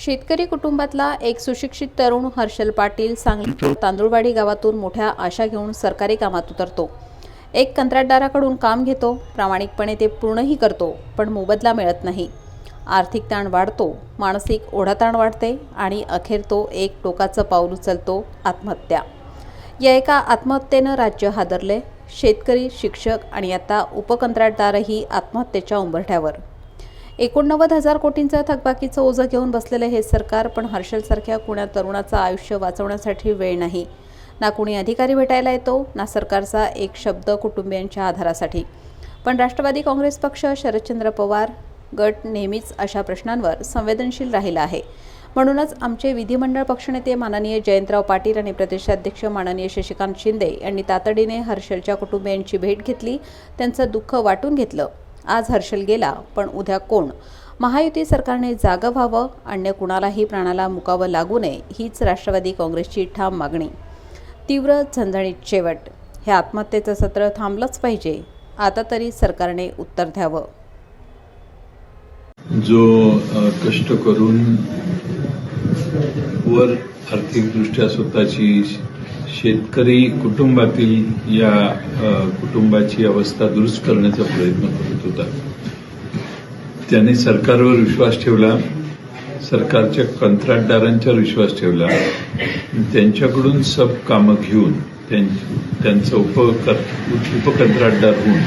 शेतकरी कुटुंबातला एक सुशिक्षित तरुण हर्षल पाटील सांगली तांदुळवाडी गावातून मोठ्या आशा घेऊन सरकारी कामात उतरतो. एक कंत्राटदाराकडून काम घेतो प्रामाणिकपणे ते पूर्णही करतो पण मोबदला मिळत नाही. आर्थिक ताण वाढतो मानसिक ओढाताण वाढते आणि अखेर तो एक टोकाचं पाऊल उचलतो आत्महत्या. या एका आत्महत्येनं राज्य हादरले. शेतकरी शिक्षक आणि आता उपकंत्राटदारही आत्महत्येच्या उंबरठ्यावर. एकोणनव्वद हजार कोटींचं थकबाकीचं ओझं घेऊन बसलेलं हे सरकार पण हर्षलसारख्या कुण्या तरुणाचं आयुष्य वाचवण्यासाठी वेळ नाही. ना कुणी अधिकारी भेटायला येतो ना सरकारचा एक शब्द कुटुंबियांच्या आधारासाठी. पण राष्ट्रवादी काँग्रेस पक्ष शरदचंद्र पवार गट नेहमीच अशा प्रश्नांवर संवेदनशील राहिला आहे. म्हणूनच आमचे विधिमंडळ पक्षनेते माननीय जयंतराव पाटील आणि प्रदेशाध्यक्ष माननीय शशिकांत शिंदे यांनी तातडीने हर्षलच्या कुटुंबियांची भेट घेतली त्यांचं दुःख वाटून घेतलं. आज हर्षल गेला पण उद्या कोण? महायुती सरकारने जागं व्हावं अन्य कुणालाही प्राणाला मुकावं लागू नये हीच राष्ट्रवादी काँग्रेसची ठाम मागणी. तीव्र झणझणीत शेवट. हे आत्महत्येचं सत्र थांबलंच पाहिजे. आता तरी सरकारने उत्तर द्यावं. जो कष्ट करून वर आर्थिकदृष्ट्या स्वतःची शेतकरी कुटुंबातील या कुटुंबाची अवस्था दुरुस्त करण्याचा प्रयत्न करत होता. त्याने सरकारवर विश्वास ठेवला सरकारच्या कंत्राटदारांच्यावर विश्वास ठेवला त्यांच्याकडून सब कामं घेऊन त्यां- त्यांचं उपकर उपकंत्राटदार होऊन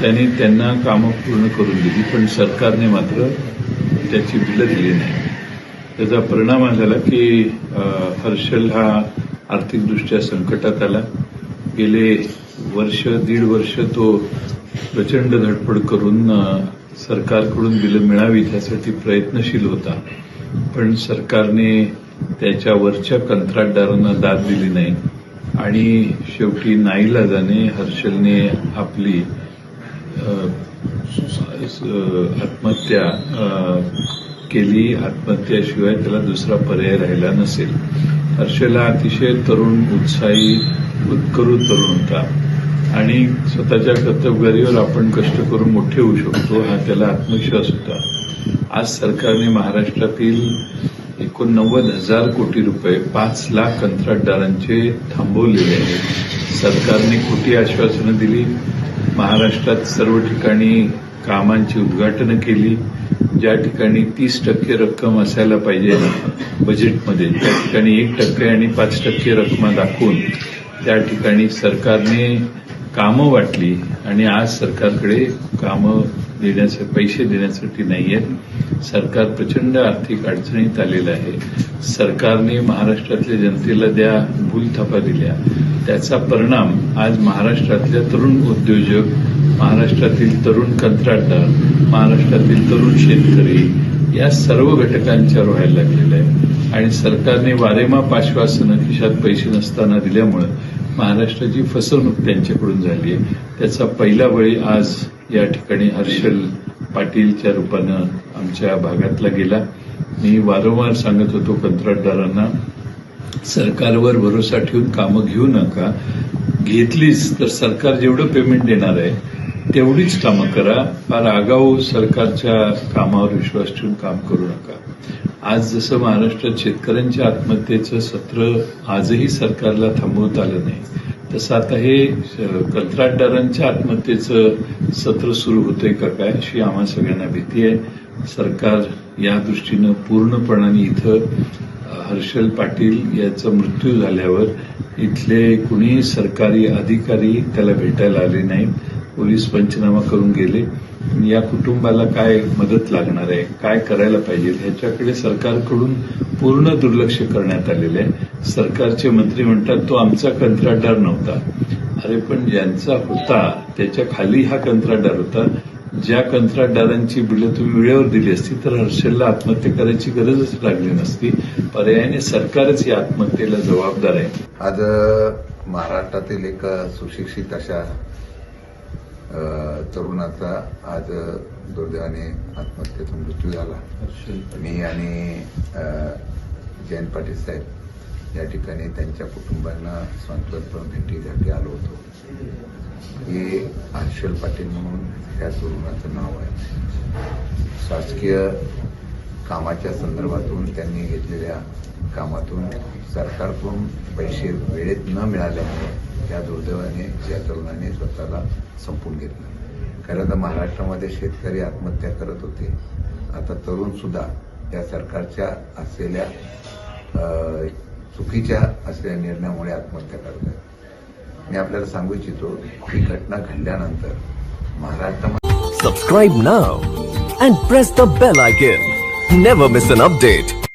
त्यांनी त्यांना कामं पूर्ण करून दिली. पण सरकारने मात्र त्याची बिलं दिली नाही. त्याचा परिणाम झाला की हर्षल हा आर्थिकदृष्ट्या संकटात आला. गेले वर्ष दीड वर्ष तो प्रचंड धडपड करून सरकारकडून बिलं मिळावी त्यासाठी प्रयत्नशील होता. पण सरकारने त्याच्या वरच्या कंत्राटदारांना दाद दिली नाही. आणि शेवटी नाईलाजाने हर्षलने आपली आत्महत्या केली. आत्महत्याशिवाय त्याला दुसरा पर्याय राहिला नसेल. हर्षला अतिशय तरुण उत्साही उत्करू तरुण होता आणि स्वतःच्या कर्तबगारीवर आपण कष्ट करून मोठे होऊ शकतो हा त्याला आत्मविश्वास होता. आज सरकारने महाराष्ट्रातील एकोणनव्वद हजार कोटी रुपये पाच लाख कंत्राटदारांचे थांबवलेले आहेत. सरकारने खोटी आश्वासनं दिली. महाराष्ट्रात सर्व ठिकाणी कामांची उद्घाटनं केली. ज्या ठिकाणी तीस टक्के रक्कम असायला पाहिजे बजेटमध्ये त्या ठिकाणी एक टक्के आणि पाच टक्के रक्कम दाखवून त्या ठिकाणी सरकारने कामं वाटली आणि आज सरकारकडे कामं देण्याचे पैसे देण्यासाठी नाही आहेत. सरकार प्रचंड आर्थिक अडचणीत आलेलं आहे. सरकारने महाराष्ट्रातल्या जनतेला द्या भूलथापा दिल्या. त्याचा परिणाम आज महाराष्ट्रातल्या तरुण उद्योजक महाराष्ट्रातील तरुण कंत्राटदार महाराष्ट्रातील तरुण शेतकरी या सर्व घटकांच्यावर व्हायला लागलेल्या आहे आणि सरकारने वारेमाप आश्वासनं खिशात पैसे नसताना दिल्यामुळं महाराष्ट्राची फसवणूक त्यांच्याकडून झाली आहे त्याचा पहिला बळी आज या ठिकाणी हर्षल पाटीलच्या रूपानं आमच्या भागातला गेला. मी वारंवार सांगत होतो कंत्राटदारांना सरकारवर भरोसा ठेवून कामं घेऊ नका. घेतलीच तर सरकार जेवढं पेमेंट देणार आहे तेवढीच कामं करा. फार आगाऊ सरकारच्या कामावर विश्वास ठेवून काम करू नका. आज जसं महाराष्ट्रात शेतकऱ्यांच्या आत्महत्येचं सत्र आजही सरकारला थांबवत आलं नाही तसं आता हे कंत्राटदारांच्या आत्महत्येचं सत्र सुरू होतंय का काय अशी आम्हा सगळ्यांना भीती आहे. सरकार या दृष्टीनं पूर्णपणाने इथं हर्षल पाटील याचा मृत्यू झाल्यावर इथले कुणीही सरकारी अधिकारी त्याला भेटायला आले नाहीत. पोलीस पंचनामा करून गेले. या कुटुंबाला काय मदत लागणार आहे? काय करायला पाहिजे? ह्याच्याकडे सरकारकडून पूर्ण दुर्लक्ष करण्यात आलेलं आहे. सरकारचे मंत्री म्हणतात तो आमचा कंत्राटदार नव्हता. अरे पण ज्यांचा होता त्याच्याखाली हा कंत्राटदार होता. ज्या कंत्राटदारांची बिलं तुम्ही वेळेवर दिली असती तर हर्षलला आत्महत्या करायची गरजच लागली नसती. पर्यायाने सरकारच या आत्महत्येला जबाबदार आहे. आज महाराष्ट्रातील एक सुशिक्षित अशा तरुणाचा आज दुर्दैवाने आत्महत्येचा मृत्यू झाला. मी आणि जयंत पाटील साहेब या ठिकाणी त्यांच्या कुटुंबांना सांत्वनपर भेटीसाठी आलो होतो. हे हर्षल पाटील म्हणून या तरुणाचं नाव आहे. शासकीय कामाच्या संदर्भातून त्यांनी घेतलेल्या कामातून सरकारकडून पैसे वेळेत न मिळाल्यामुळे त्या दुर्दैवाने या तरुणाने स्वतःला संपून घेतलं. खरं तर महाराष्ट्रामध्ये शेतकरी आत्महत्या करत होते. आता तरुण सुद्धा या सरकारच्या असलेल्या चुकीच्या असलेल्या निर्णयामुळे आत्महत्या करत आहेत. मी आपल्याला सांगू इच्छितो ही घटना घडल्यानंतर महाराष्ट्रामध्ये subscribe now and press the bell icon never miss an update